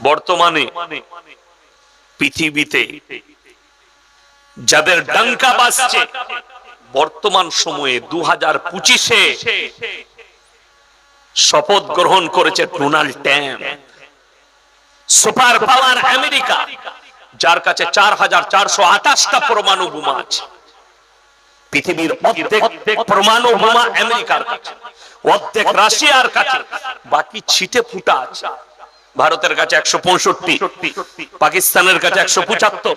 বর্তমানে পৃথিবীতে যাদের ডাঙ্কা বাজছে, বর্তমান সময়ে দু হাজার পঁচিশে শপথ গ্রহণ করেছে Donald Trump super power America, যার কাছে চার হাজার চারশো আঠাশটা পরমাণু বোমা আছে। পৃথিবীর অর্ধেক পরমাণু বোমা আমেরিকার কাছে, অর্ধেক রাশিয়ার কাছে, বাকি ছিটে ফুটা আছে। ভারতের কাছে একশো পঁয়ষট্টি, পাকিস্তানের কাছে একশো পঁচাত্তর,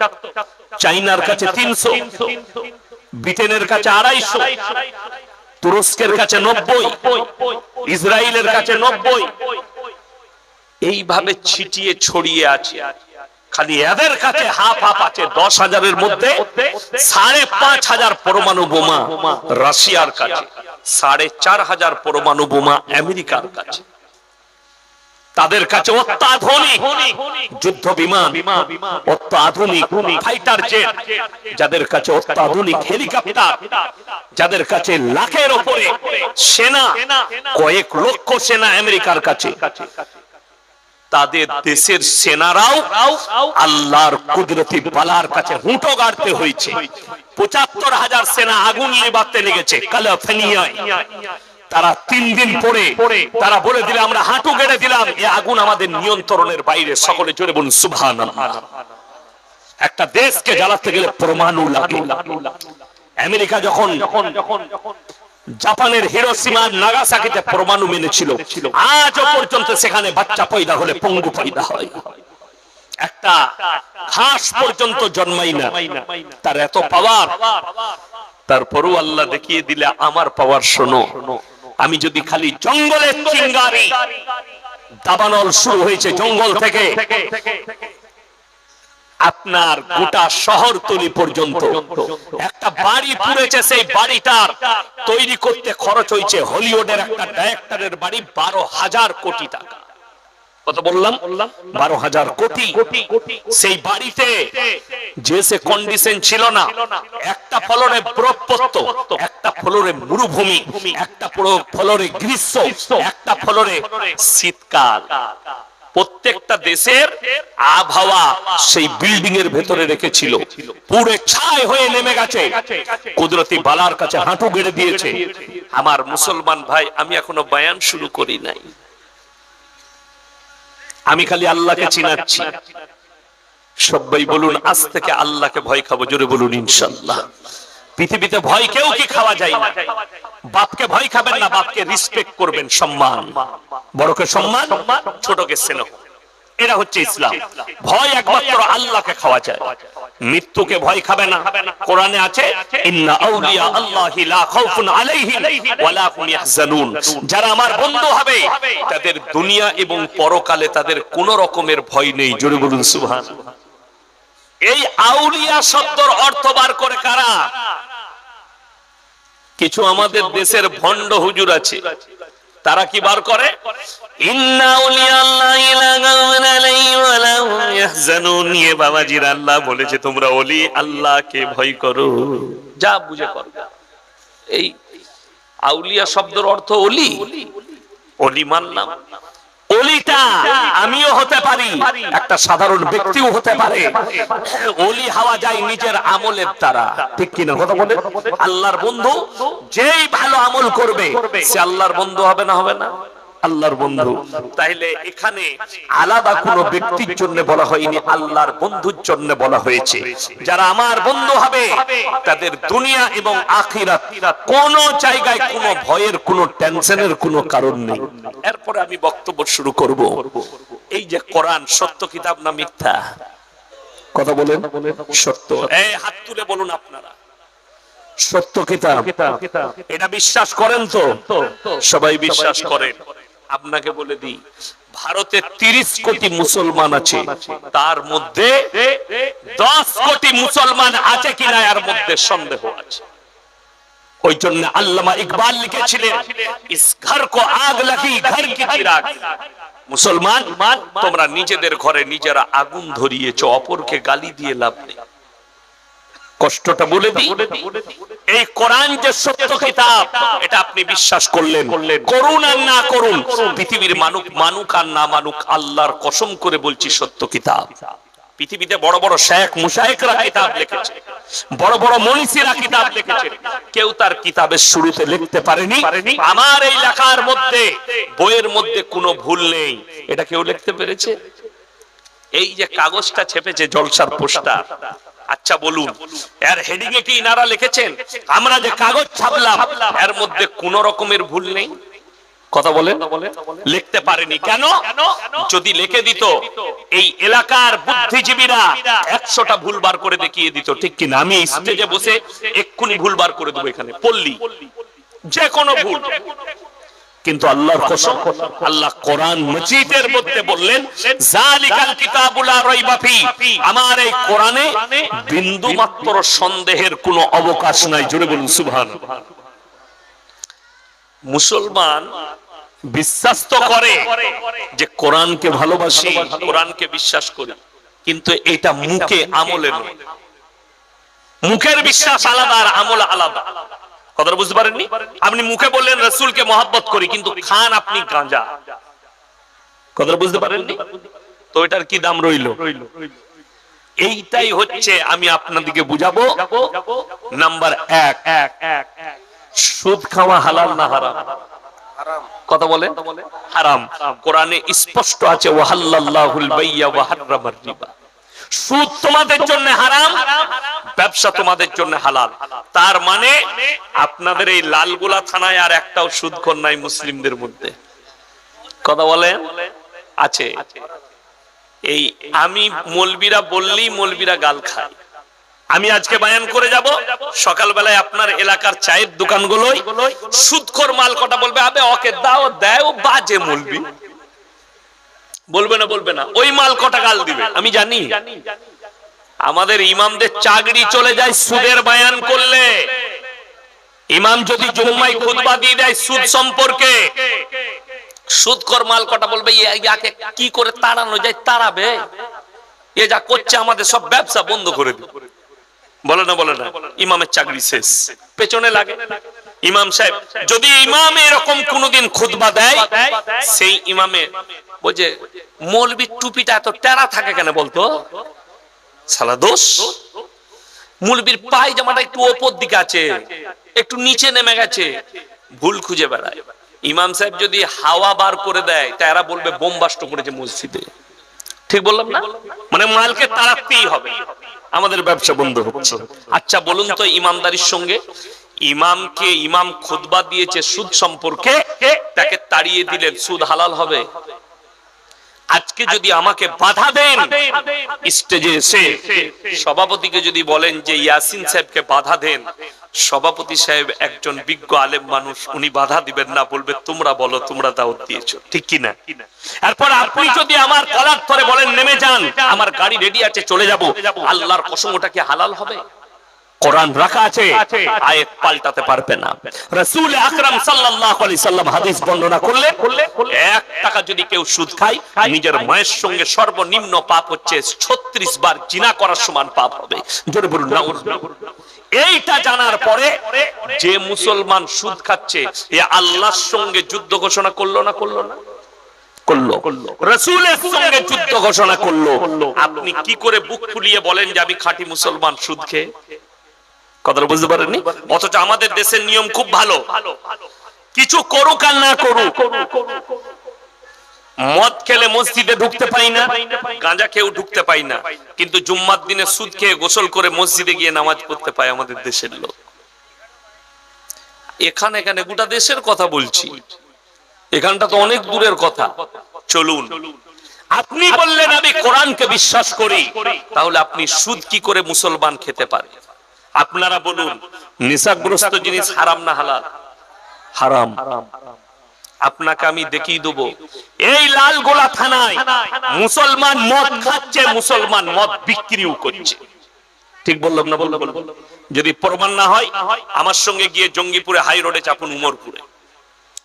চাইনার কাছে তিনশো, ব্রিটেনের কাছে আড়াইশো, তুরস্কের কাছে নব্বই, ইসরায়েলের কাছে নব্বই। এইভাবে ছিটিয়ে ছড়িয়ে আছে। খালি এদের কাছে হাফ হাফ আছে, দশ হাজারের মধ্যে সাড়ে পাঁচ হাজার পরমাণু বোমা রাশিয়ার কাছে, সাড়ে চার হাজার পরমাণু বোমা আমেরিকার কাছে। তাদের কাছে অত্যাধুনিক যুদ্ধ বিমান, অত্যাধুনিক ফাইটার জেট যাদের কাছে অত্যাধুনিক হেলিকপ্টার যাদের কাছে লাখের ওপরে সেনা, কয়েক লক্ষ সেনা আমেরিকার কাছে। তাদের দেশের সেনারাও আল্লাহর কুদরতি বালার কাছে হুঁটো গাড়তে হয়েছে। পঁচাত্তর হাজার সেনা আগুন নিবাতে লেগেছে। কালাফেনিয়ায়। তারা তিন দিন পরে তারা বলে দিলে, আমরা হাঁটু গেড়ে দিলাম, এ আগুন আমাদের নিয়ন্ত্রণের বাইরে। সকলে জোরে বলুন সুভান একটা দেশকে জ্বালাতে গেলে পরমাণু লাগে। আমেরিকা যখন জাপানের হিরোসীমা নাগাসাকিতে পরমাণু মেনেছিল, আজও পর্যন্ত সেখানে বাচ্চা পয়দা হলে পঙ্গু পয়দা হয়। একটা ঘাস পর্যন্ত জন্মাই না। তার এত পাওয়ার তারপরও আল্লাহ দেখিয়ে দিলে, আমার পাওয়ার শোনো। আমি যদি খালি জঙ্গলের চিঙ্গারি, দাবানল শুরু হয়েছে জঙ্গল থেকে। আপনার গোটা শহর শহরতলি পর্যন্ত। একটা বাড়ি পুড়েছে সেই বাড়িটার। তৈরি করতে খরচ হয়েছে হলিউডের একটা ডাইরেক্টরের বাড়ি বারো হাজার কোটি টাকা। কত বললাম? বারো হাজার কোটি। সেই বাড়িতে যে সে কন্ডিশন ছিল না একটা বরফপত্ত একটা ফলরে মরুভূমি একটা ফলরে গ্রীষ্ম একটা ফলরে শীতকাল। প্রত্যেকটা দেশের আবহাওয়া সেই বিল্ডিং এর ভেতরে রেখেছিল। পুরো ছাই হয়ে নেমে গেছে। কুদরতি বালার কাছে হাঁটু গেড়ে দিয়েছে। আমার মুসলমান ভাই আমি এখনও বয়ান শুরু করি নাই। আমি খালি আল্লাহকে চিনাচ্ছি। সবাই বলুন, আজ থেকে আল্লাহকে ভয় খাব, জোরে বলুন ইনশাল্লাহ পৃথিবীতে ভয় কেউ কি খাওয়া যায় না। বাপকে ভয় খাবেন না, বাপকে রিসপেক্ট করবেন, সম্মান। বড়কে সম্মান, ছোটকে স্নেহ। এটা হচ্ছে ইসলাম। ভয় একমাত্র আল্লাহকে খাওয়া যায়। মৃত্যুকে ভয় খাবে না। কোরআনে আছে, ইন্না আউলিয়া আল্লাহি লা খাউফুন আলাইহিম ওয়ালা হুম ইয়াহজানুন। যারা আমার বন্ধু হবে, তাদের দুনিয়া এবং পরকালে তাদের কোনো রকমের ভয় নেই। জোরে বলুন সুবহানাল্লাহ এই আউলিয়া শব্দর অর্থ বার করে কারা? কিছু আমাদের দেশের ভণ্ড হুজুর আছে। তারা কি বার করে? বাবাজির আল্লাহ বলেছে, তোমরা অলি, আল্লাহকে ভয় করো। যা বুঝে করো। এই আউলিয়া শব্দের অর্থ অলি। অলি মানলাম। অলিটা, আমিও হতে পারি। একটা সাধারণ ব্যক্তিও হতে পারে। অলি হওয়া যায় নিজের আমলের দ্বারা। ঠিক কিনা কথা বলে? আল্লাহর বন্ধু যেই ভালো আমল করবে, সে আল্লাহর বন্ধু হবে না হবে না? আল্লাহর বন্ধু। তাইলে এখানে আলাদা কোন ব্যক্তির জন্য বলা হয়নি আল্লাহর বন্ধুর জন্য বলা হয়েছে। যারা আমার বন্ধু হবে তাদের দুনিয়া এবং আখিরাত কোন জায়গায় কোন ভয়ের কোন টেনশনের কোন কারণ নেই। এরপরে আমি বক্তব্য শুরু করব। এই যে কোরআন সত্য কিতাব না মিথ্যা? কথা বলেন। সত্য। এই হাত তুলে বলুন আপনারা। সত্য কিতাব। এটা বিশ্বাস করেন তো? সবাই বিশ্বাস করেন। আপনাকে বলে দিই, ভারতে তিরিশ কোটি মুসলমান আছে, তার মধ্যে দশ কোটি মুসলমান আছে কিনা এর মধ্যে সন্দেহ আছে। ওই জন্য আল্লামা ইকবাল লিখেছিলেন, ইস ঘর কো আগ লাগি, ঘর কি চিরাগ। মুসলমান, তোমরা নিজেদের ঘরে নিজেরা আগুন ধরিয়েছ, অপরকে গালি দিয়ে লাভ নেই। কষ্টটা বলে দিই। এই কোরআন যে সত্য কিতাব এটা আপনি বিশ্বাস করলেন। করুন আর না করুন পৃথিবীর মানুক মানুক আর না মানুক আল্লাহর কসম করে বলছি সত্য কিতাব। পৃথিবীতে বড় বড় শেখ মুশাইকরা কিতাব লিখেছে বড় বড় মনীষীরা কিতাব লিখেছে। কেউ তার কিতাবের শুরুতে লিখতে পারেনি। আমার এই লেখার মধ্যে বইয়ের মধ্যে কোনো ভুল নেই। এটা কেউ লিখতে পেরেছে? এই যে কাগজটা ছেপেছে জলসার পোস্টার আচ্ছা বলুন, এর হেডিং এ কি ইনারা লিখেছেন? আমরা যে কাগজ ছাপলাম, এর মধ্যে কোন রকমের ভুল নেই। কথা বলে লিখতে পারেনি। কেন? যদি লিখে দিত, এই এলাকার বুদ্ধিজীবীরা একশোটা ভুল বার করে দেখিয়ে দিত। ঠিক কিনা? আমি স্টেজে বসে এক্ষুনি ভুল বার করে দেবো এখানে। পল্লী। যে কোনো ভুল। কিন্তু আল্লাহর কসম, আল্লাহ কোরআন মজিদের মধ্যে বললেন জালিকাল কিতাবুলা রাইবা ফি। আমার এই কোরআনে বিন্দু মাত্র সন্দেহের কোনো অবকাশ নাই। জোরে বলুন, সুবহানাল্লাহ। মুসলমান বিশ্বাস তো করে যে কোরআনকে ভালোবাসি, কোরআনকে বিশ্বাস করি। কিন্তু এটা মুখে আমলে নয়। মুখের বিশ্বাস আলাদা আর আমল আলাদা। কথা বুঝতে পারেননি? আপনি মুখে বললেন রসুলকে মহাব্বত করি, কিন্তু খান আপনি গাঁজা। কথা বুঝতে পারেননি? তো এটার কি দাম রইল? এইটাই হচ্ছে আমি আপনাদেরকে বুঝাবো। নাম্বার এক, সুদ খাওয়া হালাল না হারাম? কথা বলে? হারাম। কোরআনে স্পষ্ট আছে ওয়াহাল্লাহুল বাইয়া ওয়া হাররামার রিবা। সুদ তোমাদের জন্য হারাম, ব্যবসা তোমাদের জন্য হালাল। তার মানে আপনাদের এই লালগোলা থানায় আর একটাও সুদখোর নাই মুসলিমদের মধ্যে। কথা বলেন? আছে। এই আমি মলবিরা বললেই মলবিরা গাল খায়। আমি আজকে বায়ান করে যাব, সকালবেলায় আপনার এলাকার চায়ের দোকানগুলোই সুদখোর মাল কটা বলবে, আবে ওকে দাও দেয় বাজে মলবি। বলবে না বলবে না। ওই মাল কটা গাল দিবে? আমি জানি। আমাদের ইমামদের চাকরি চলে যায় সুদের বায়ান করলে। ইমাম যদি জুম্মাই খুতবা দিয়ে দেয় সুদ সম্পর্কে। সুদকর মাল কটা বলবে ইয়াকে কি করে তাড়ানো যায় তাড়াবে। এ যা করছে আমাদের সব ব্যবসা বন্ধ করে দিবে বলে না বলে না। ইমামের চাকরি শেষ। পেছনে লাগে। ইমাম সাহেব, যদি ইমাম এরকম কোনদিন খুতবা দেয়, সেই ইমামে বলছে মৌলবি টুপিটা এত টেরা থাকে কেন বলতো? সালা দোষ। মৌলবির পায়জামাটা একটু ওপর দিকে আছে, একটু নিচে নেমে গেছে, ভুল খুঁজে বেড়ায়। ইমাম সাহেব যদি হাওয়া বার করে দেয় তা এরা বলবে বোমবাস্ট করেছে মসজিদে। ঠিক বললাম না? মানে মালকে তাড়াতেই হবে। আমাদের ব্যবসা বন্ধ হচ্ছে। আচ্ছা বলুন তো ইমামদারির সঙ্গে। ইমামকে ইমাম খুতবা দিয়েছে সুদ সম্পর্কে, তাকে তাড়িয়ে দিলেন সুদ হালাল হবে? আজকে যদি আমাকে বাধা দেন, স্টেজে এসে সভাপতিকে যদি বলেন যে ইয়াসিন সাহেবকে বাধা দেন, সভাপতি সাহেব একজন বিজ্ঞ আলেম মানুষ, উনি বাধা দিবেন না, বলবে, তোমরা বলো, তোমরা দাওয়াত দিয়েছ। ঠিক কি না এরপর আপনি যদি আমার কলার ধরে বলেন, নেমে যান, আমার গাড়ি রেডি আছে, চলে যাব। আল্লাহর কসম, ওটা কি হালাল হবে? কোরআন রাখা আছে আয়াত পাল্টাতে পারবে না। রাসূল আকরাম সাল্লাল্লাহু আলাইহি সাল্লাম হাদিস বর্ণনা করলেন এক টাকা যদি কেউ সুদ খায় নিজের মায়ের সঙ্গে সর্বনিম্ন পাপ হচ্ছে 36 বার জিনা করার সমান পাপ হবে। জোরে বলুন না এইটা জানার পরে যে মুসলমান সুদ খাচ্ছে এ আল্লাহর সঙ্গে যুদ্ধ ঘোষণা করল না করল না? করল। রসুলের সঙ্গে যুদ্ধ ঘোষণা করল। আপনি কি করে বুক ফুলিয়ে বলেন যে আমি খাঁটি মুসলমান সুদ খেয়ে? কথাটা বুঝতে পারেননি? অথচ আমাদের দেশের নিয়ম খুব ভালো। কিছু করুক আর না করুক, মদ খেলে মসজিদে ঢুকতে পাই না, গাঁজা খেয়েও ঢুকতে পাই না। কিন্তু জুম্মার দিনে সুদ খেয়ে গোসল করে মসজিদে গিয়ে নামাজ পড়তে পায় আমাদের দেশের লোক। এখানে এখানে গোটা দেশের কথা বলছি। এখানটা তো অনেক দূরের কথা। চলুন। আপনি বললেন আমি কোরআনকে বিশ্বাস করি, তাহলে আপনি সুদ কি করে মুসলমান খেতে পারে? আপনারা বলুন, নেশাগ্রস্ত জিনিস হারাম না হালাল? হারাম। আপনাকে আমি দেখিয়ে দেবো। এই লাল গোলা থানায় মুসলমান মদ খাচ্ছে, মুসলমান মদ বিক্রিও করছে। ঠিক বললাম না বললাম? যদি প্রমাণ না হয়, আমার সঙ্গে গিয়ে জঙ্গিপুরে হাই রোডে চাপুন উমরপুরে।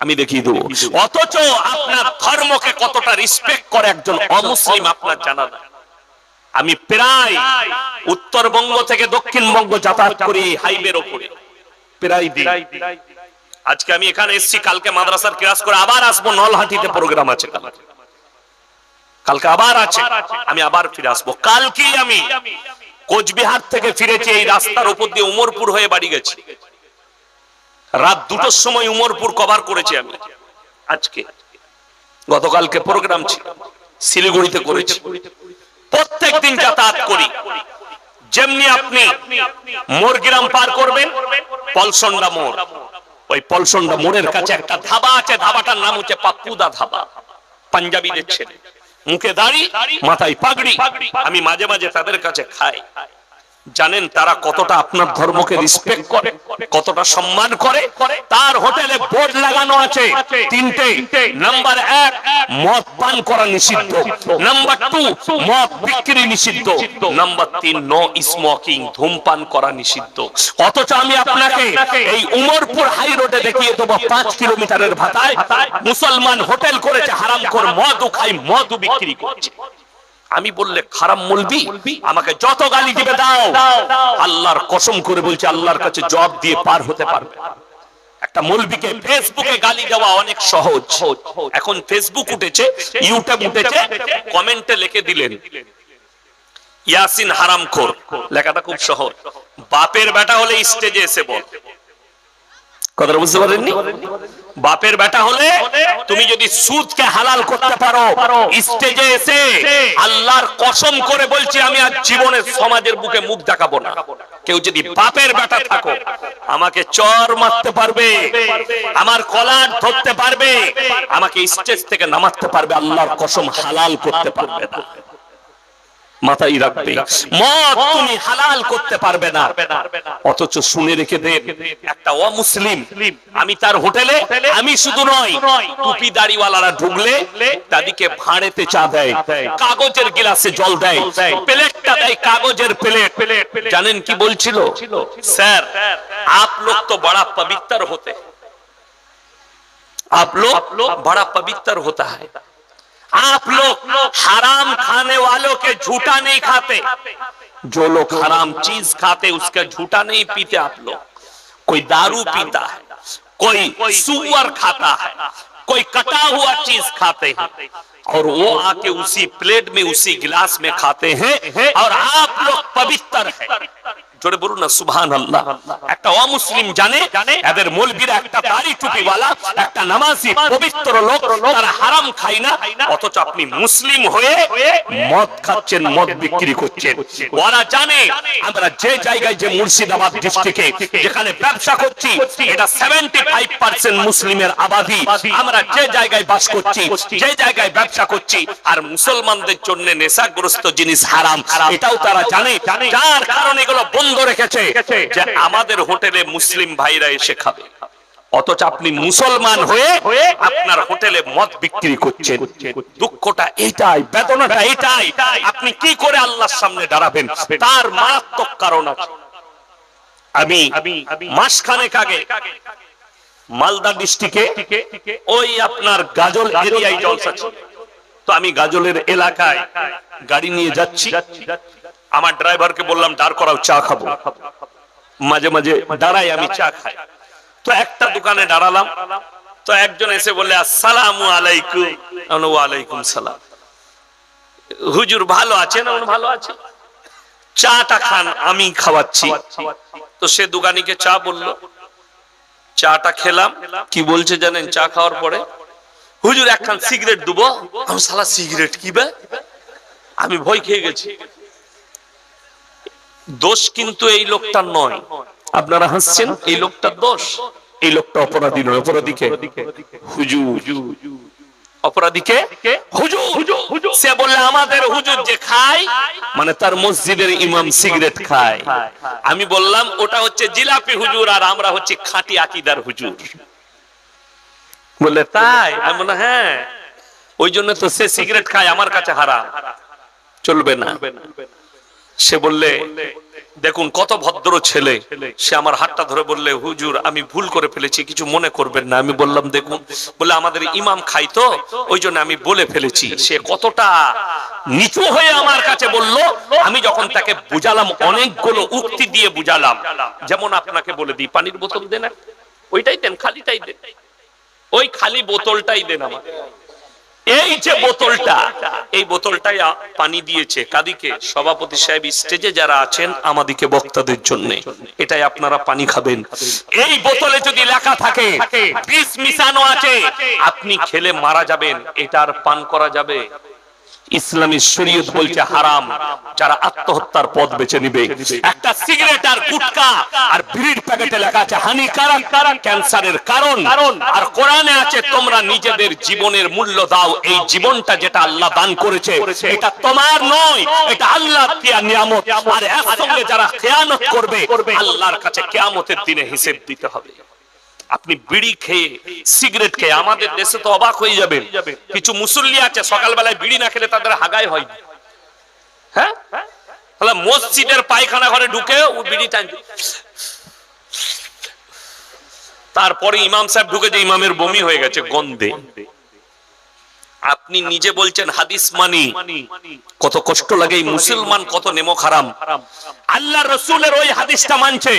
আমি দেখিয়ে দেবো। অথচ আপনার ধর্মকে কতটা রিসপেক্ট করে একজন অমুসলিম আপনার জানা আমি প্রায় উত্তরবঙ্গ থেকে দক্ষিণবঙ্গ যাতায়াত করি হাইওয়ের ওপরে। প্রায় দিন। আজকে আমি এখানে এসেছি, কালকে মাদ্রাসার ক্লাস করে আবার আসব, নলহাটিতে প্রোগ্রাম আছে কালকে। আবার আছে, আমি আবার ফিরে আসব। কালকেই আমি কোচবিহার থেকে ফিরেছি, এই রাস্তার উপর দিয়ে উমরপুর হয়ে বাড়ি গেছি। রাত দুটোর সময় উমরপুর কভার করেছি আমি। আজকে। গতকালকে প্রোগ্রাম ছিল, শিলিগুড়িতে করেছি। প্রত্যেক দিন যাতায়াত করি। যেমনি আপনি মোরগ্রাম পার করবেন, পলসন্ডা মোড়। ওই পলসন্ডা মোড়ের কাছে একটা ধাবা আছে, ধাবাটার নাম হচ্ছে পাপুদা ধাবা। পাঞ্জাবিদের ছেলে। মুখে দাড়ি, মাথায় পাগড়ি। আমি মাঝে মাঝে তাদের কাছে খাই। জানেন তারা কতটা আপনার ধর্মকে রেসপেক্ট করে, কতটা সম্মান করে। তার হোটেলে বোর্ড লাগানো আছে তিনটে। নাম্বার এক, মদ পান করা নিষিদ্ধ। নাম্বার টু, মদ বিক্রি নিষিদ্ধ। নাম্বার তিন নো স্মোকিং ধূমপান করা নিষিদ্ধ। অথচ আমি আপনাকে এই উমরপুর হাই রোডে দেখিয়ে দেবো, পাঁচ কিলোমিটারের ভাতায়। মুসলমান হোটেল করেছে হারাম কর মদও খাই মদও বিক্রি করছে। আমি বললে খারাপ মলবি আমাকে যত গালি দিবে দাও। আল্লাহর কসম করে বলছে, আল্লাহর কাছে জব দিয়ে পার হতে পারবে একটা মলবিকে ফেসবুকে গালি দেওয়া অনেক সহজ। এখন ফেসবুক উঠেছে, ইউটিউব উঠেছে, কমেন্টে লিখে দিলেন, ইয়াসিন হারামখোর। লেখাটা খুব সহজ। বাপের বেটা হলে স্টেজে এসে বল। কথাটা বুঝতে পারেননি? বাপের বেটা হলে তুমি যদি সুদকে হালাল করতে পারো, স্টেজে এসে আল্লাহর কসম করে বলছি, আমি আজ জীবনে সমাজের বুকে মুখ দেখাবো না। কেউ যদি বাপের বেটা থাকো, আমাকে চর মারতে পারবে, আমার কলার ধরতে পারবে, আমাকে স্টেজ থেকে নামাতে পারবে, আল্লাহর কসম হালাল করতে পারবে না। মাথায় রাখবে মদ তুমি হালাল করতে পারবে না অথচ শুনে রেখে দেন একটা অমুসলিম আমি তার হোটেলে আমি শুধু নয় টুপি দাড়িওয়ালারা ঢুকলে তাদেরকে ভাড়েতে চা দেয় কাগজের গিলাসে জল দেয় প্লেটটা দেয় কাগজের প্লেট জানেন কি বলছিল স্যার আপ লোক তো বড়া পবিত্র হতে आप लोग बड़ा पवित्र होता है आप लोग हराम खाने वालों के झूठा नहीं खाते। जो लोग हराम चीज़ खाते, उसका झूठा नहीं पीते आप लोग। कोई दारू पीता है, कोई सुअर खाता है, कोई कटा हुआ चीज़ खाते हैं, और वो आके उसी प्लेट में, उसी गिलास में खाते हैं, और आप लोग पवित्र है। জোরে বলুন না সুবহান আল্লাহ একটা অমুসলিম জানে, এদের মৌলবীরা একটা দাড়ি টুপিওয়ালা, একটা নামাজি, পবিত্র লোক, তারা হারাম খায় না, অথচ আপনি মুসলিম হয়ে মদ খাচ্ছেন, মদ বিক্রি করছেন। ওরা জানে, আমরা যে জায়গায়, যে মুর্শিদাবাদ ডিস্ট্রিক্টে যেখানে ব্যবসা করছি, এটা 75% মুসলিমের আবাদি। আমরা যে জায়গায় বাস করছি, যে জায়গায় ব্যবসা করছি, আর মুসলমানদের জন্য নেশাগ্রস্ত জিনিস হারাম। এটাও তারা জানে। যার কারণে এগুলো বন্ধ রেখেছে যে আমাদের হোটেলে মুসলিম ভাইরা এসে খাবে। অথচ আপনি মুসলমান হয়ে আপনার হোটেলে মদ বিক্রি করছেন। দুঃখটা বেদনাটা আপনি কি করে আল্লাহর সামনে দাঁড়াবেন? তার মারাত্মক কারণ আছে। আমি মাসখানেক আগে মালদা ডিস্ট্রিক্টে ওই আপনার গাজল এরিয়ায় জলসা ছিল। তো আমি গাজলের এলাকায় গাড়ি নিয়ে যাচ্ছি। আমার ড্রাইভারকে বললাম, দাঁড় করাও, চা খাব। মাঝে মাঝে দাঁড়াই আমি চা খাই। তো একটা দোকানে দাঁড়ালাম। তো একজন এসে বললে, আসসালামু আলাইকুম। ওয়ালাইকুম সালাম। হুজুর, ভালো আছেন? ভালো আছে। চাটা খান, আমি খাওয়াচ্ছি। তো সে দোকানিকে চা বলল। চাটা খেলাম। কি বলছে জানেন, চা খাওয়ার পরে? হুজুর একখান সিগারেট দেবো। আমি সালা, সিগারেট কিবে আমি ভয় খেয়ে গেছি। দোষ কিন্তু এই লোকটার নয়। আপনারা হাসছেন, এই লোকটার দোষ। এই লোকটা অপরাধী নয়। অপরাধীকে? হুজুর। মানে সিগারেট খায়। আমি বললাম, ওটা হচ্ছে জিলাপি হুজুর আর আমরা হচ্ছে খাঁটি আকিদার হুজুর। বললে, তাই? আমি বললাম হ্যাঁ। ওই জন্য তো সে সিগারেট খায়, আমার কাছে হারা চলবে না। সে বললে, দেখুন, কত ভদ্র ছেলে। সে আমার হাতটা ধরে বললে, হুজুর, আমি ভুল করে ফেলেছি, কিছু মনে করবেন না। আমি বললাম, দেখুন। বলে আমাদের ইমাম খাই তো, ওই জন্য আমি বলে ফেলেছি। সে কতটা নিচু হয়ে আমার কাছে বলল, আমি যখন তাকে বুঝালাম, অনেকগুলো উক্তি দিয়ে বুঝালাম। যেমন আপনাকে বলে দিই, পানির বোতল দেন ওইটাই দেন, খালিটাই দেন। ওই খালি বোতলটাই দেন আমার এই যে বোতলটা, এই বোতলটাই পানি দিয়েছে কাদিকে। সভাপতি সাহেব স্টেজে যারা আছেন, আমাদিকে বক্তাদের জন্য। এটাই আপনারা পানি খাবেন। এই বোতলে যদি লেখা থাকে মিশানো আছে আপনি খেলে মারা যাবেন। এটার পান করা যাবে। ইসলামী শরীয়ত বলছে হারাম। যারা আত্মহত্যার পথ বেছে নিবে। একটা সিগারেট আর গুটকা আর বিড়ির প্যাকেটে লেখা আছে, হানিকারক কারণ ক্যান্সারের কারণ। আর কোরআনে আছে, তোমরা নিজেদের জীবনের মূল্য দাও। এই জীবনটা যেটা আল্লাহ দান করেছে, এটা তোমার নয়, এটা আল্লাহ দিয়া নিয়ামত। আর এর সঙ্গে যারা খেয়ানত করবে, আল্লাহর কাছে কেয়ামতের দিনে হিসেব দিতে হবে। আপনি বিড়ি খেয়ে সিগারেট খেয়ে আমাদের দেশে তো অবাক হয়ে যাবেন। কিছু মুসল্লি আছে, সকালবেলায় বিড়ি না খেলে তাদের হাগায় হয়। হ্যাঁ? তাহলে মসজিদের পায়খানা ঘরে ঢুকে ও বিড়ি টান তারপরে ইমাম সাহেব ঢুকে যে ইমামের বমি হয়ে গেছে গন্ধে। আপনি নিজে বলছেন হাদিস মানি। কত কষ্ট লাগে মুসলমান, কত নেমো খারাম আল্লাহ রসুলের ওই হাদিসটা মানছে।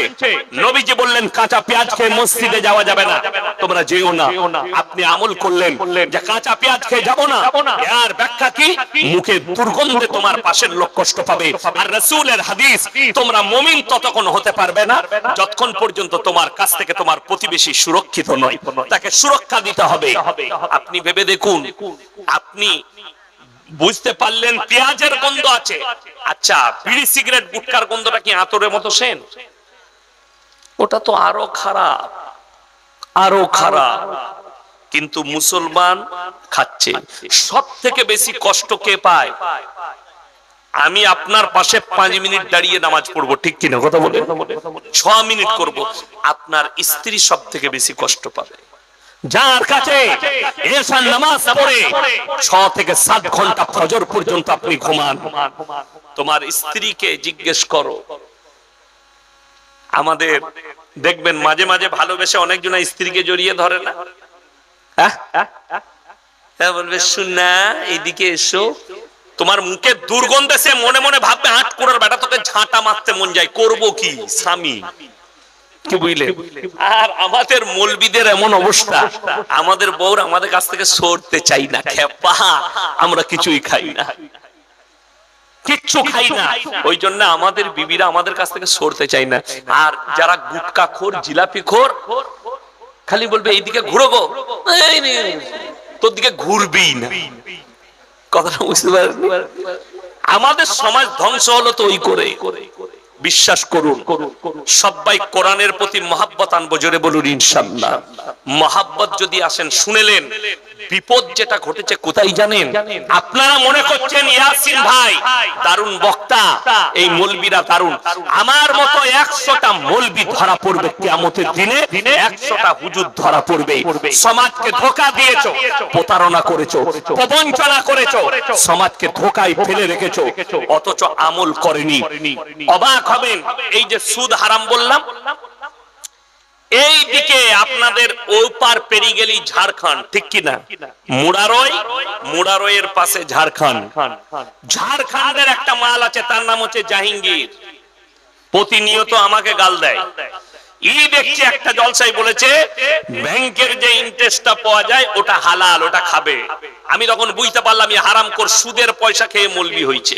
নবীজি বললেন, কাঁচা পেঁয়াজ খেয়ে মসজিদে যাওয়া যাবে না। তোমরা যেও না। আপনি আমল করলেন যে কাঁচা পেঁয়াজ খেয়ে যাব না। এর ব্যাখ্যা কি? মুখে দুর্গন্ধে তোমার পাশের লোক কষ্ট পাবে। আর রসুলের হাদিস, তোমরা মমিন ততক্ষণ হতে পারবে না, যতক্ষণ পর্যন্ত তোমার কাছ থেকে তোমার প্রতিবেশী সুরক্ষিত নয়। তাকে সুরক্ষা দিতে হবে। আপনি ভেবে দেখুন আপনি বুঝতে পারলেন পেঁয়াজের গন্ধ আছে। আচ্ছা বিড়ি, সিগারেট, গুটকার গন্ধটা কি আতরের মতো সেন? ওটা তো আরও খারাপ আরও খারাপ। কিন্তু মুসলমান খাচ্ছে। সব থেকে বেশি কষ্ট কে পায়? আমি আপনার পাশে পাঁচ মিনিট দাঁড়িয়ে নামাজ পড়ব, ঠিক কিনা? কথা বলে ছ মিনিট করব। আপনার স্ত্রী সব থেকে বেশি কষ্ট পাবে। যার কাছে এসার নামাজ পড়ে ছ থেকে সাত ঘণ্টা ফজর পর্যন্ত আপনি ঘুমান। তোমার স্ত্রীকে জিজ্ঞেস করো। আমাদের দেখবেন মাঝে মাঝে ভালোবেসে অনেকজন স্ত্রীকে জড়িয়ে ধরে না? হ্যাঁ? হ্যাঁ বলবে শুনা এইদিকে এসো। তোমার মুখে দুর্গন্ধে সে মনে মনে ভাববে হাট করার বেটা তোকে ঝাঁটা মারতে মন যায়, করব কি? স্বামী। কি আর আমাদের মলবিদের এমন অবস্থা, আমাদের বউর আমাদের কাছ থেকে সরতে চাই না, খেপা, আমরা কিছুই খাই না। কিচ্ছু খাই না। ওই জন্য আমাদের বিবিরা আমাদের কাছ থেকে সরতে চাই না। আর যারা গুটকা খোর, জিলাপি খোর, খালি বলবে, এইদিকে ঘুরো তোর দিকে ঘুরবি না। কথাটা বুঝতে আমাদের সমাজ ধ্বংস হলো তো ওই করে। বিশ্বাস করুন। সবাই কোরআনের প্রতি মহাব্বত আনব জোরে বলুন ইনশাল্লাহ। মহাব্বত যদি আসেন শুনেলেন বিপদ যেটা ঘটেছে কোথায় জানেন? আপনারা মনে করছেন ইয়াসিন ভাই, দারুণ বক্তা, এই মলবিরা দারুণ। আমার মতো একশোটা মলবি ধরা পড়বে কেমতের দিনে, একশোটা হুজুর ধরা পড়বে। সমাজকে ধোকা দিয়েছ, প্রতারণা করেছ প্রবঞ্চনা করেছ, সমাজকে ধোকায় ফেলে রেখেছো, অথচ আমল করেনি। অবাক হবেন, এই যে সুদ হারাম বললাম এই দিকে আপনাদের ওপার পেরিয়ে গেলি ঝাড়খণ্ড, ঠিক মুড়ারয়ের পাশে ঝাড়খণ্ড। ঝাড়খণ্ডের একটা মাল আছে, তার নাম হচ্ছে জাহাঙ্গীর। প্রতিনিয়ত আমাকে গাল দেয়। ই দেখছি একটা জলসাই বলেছে, ব্যাংকের যে ইন্টারেস্টটা পাওয়া যায়, ওটা হালাল, ওটা খাবে। আমি তখন বুঝতে পারলাম হারাম কর সুদের পয়সা খেয়ে মলবি হয়েছে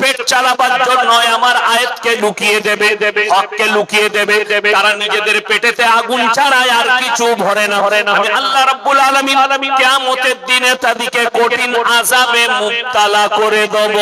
পেট চালাবার জন্য আমার আয়াতকে লুকিয়ে দেবে হককে লুকিয়ে দেবে। দেবে তারা নিজেদের পেটেতে আগুন ছাড়ায় আর কিছু ভরে না। ভরে আমি আল্লাহ রাব্বুল আলামিন কিয়ামতের দিনে তাদেরকে কঠিন আযাবে মুক্তালা করে দেব।